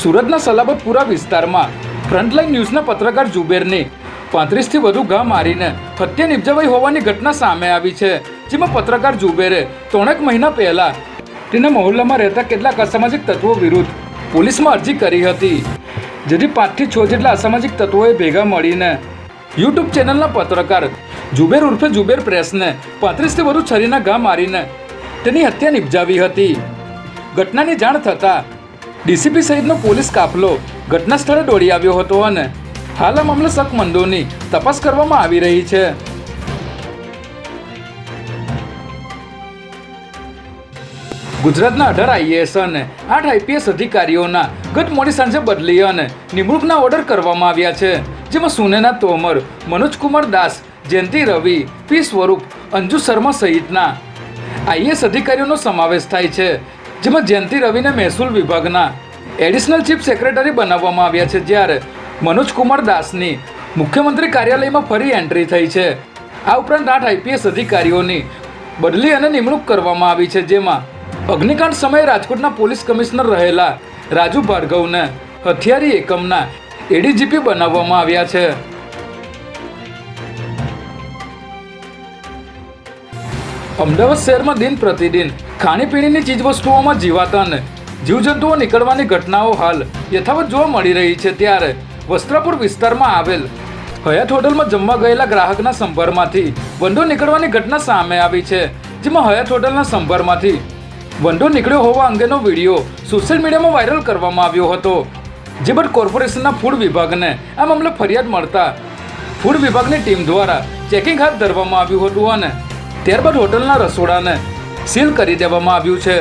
સુરતના સલાબતપુરા વિસ્તારમાં ફ્રન્ટલાઇન ન્યૂઝના પત્રકાર જુબેરને પાંત્રીસથી વધુ ઘા મારીને હત્યા નિપજાવાઈ હોવાની ઘટના સામે આવી છે, જેમાં પત્રકાર જુબેરે ત્રણેક મહિના પહેલા તેના મહોલ્લામાં રહેતા કેટલાક અસામાજિક તત્વો વિરુદ્ધ પોલીસમાં અરજી કરી હતી. જેથી પાંચથી છ જેટલા અસામાજિક તત્વોએ ભેગા મળીને યુટ્યુબ ચેનલના પત્રકાર જુબેર ઉર્ફે જુબેર પ્રેસને પાંત્રીસથી વધુ છરીના ઘા મારીને તેની હત્યા નિપજાવી હતી. ઘટનાની જાણ થતાં ડીસીપી સહિતનો પોલીસ કાફલો ઘટના સ્થળે દોડી આવ્યો હતો અને હાલ આ મામલે શકમંદોની તપાસ કરવામાં આવી રહી છે. ગુજરાતના અઢાર આઈએએસ અને આઠ આઈપીએસ અધિકારીઓના ગત મોડી સાંજે બદલી અને નિમણૂકના ઓર્ડર કરવામાં આવ્યા છે, જેમાં સુનેના તોમર, મનોજકુમાર દાસ, જયંતિ રવિ, પી સ્વરૂપ, અંજુ શર્મા સહિતના આઈએએસ અધિકારીઓનો સમાવેશ થાય છે. જેમાં જયંતિ રવિને મહેસૂલ વિભાગના એડિશનલ ચીફ સેક્રેટરી બનાવવામાં આવ્યા છે, જ્યારે મનોજ કુમાર દાસની મુખ્યમંત્રી કાર્યાલયમાં ફરી એન્ટ્રી થઈ છે. આ ઉપરાંત આઠ આઈપીએસ અધિકારીઓની બદલી અને નિમણૂક કરવામાં આવી છે, જેમાં અગ્નિકાંડ સમયે રાજકોટના પોલીસ કમિશનર રહેલા રાજુ ભાર્ગવને હથિયારી એકમના એડીજીપી બનાવવામાં આવ્યા છે. અમદાવાદ શહેરમાં દિન પ્રતિદિન ખાણીપીણીની ચીજવસ્તુઓમાં જીવાતા અને જીવજંતુઓ નીકળવાની ઘટનાઓ હાલ યથાવત જોવા મળી રહી છે ત્યારે વસ્ત્રાપુર વિસ્તારમાં આવેલ હયાત હોટલમાં જમવા ગયેલા ગ્રાહકના સંભારમાંથી વંડો નીકળવાની ઘટના સામે આવી છે, જેમાં હયાત હોટલના સંભારમાંથી વંડો નીકળ્યો હોવા અંગેનો વીડિયો સોશિયલ મીડિયામાં વાયરલ કરવામાં આવ્યો હતો. જે બાદ કોર્પોરેશનના ફૂડ વિભાગને આ મામલે ફરિયાદ મળતા ફૂડ વિભાગની ટીમ દ્વારા ચેકિંગ હાથ ધરવામાં આવ્યું હતું અને ત્યારબાદ હોટલના રસોડાને સીલ કરી દેવામાં આવ્યું છે.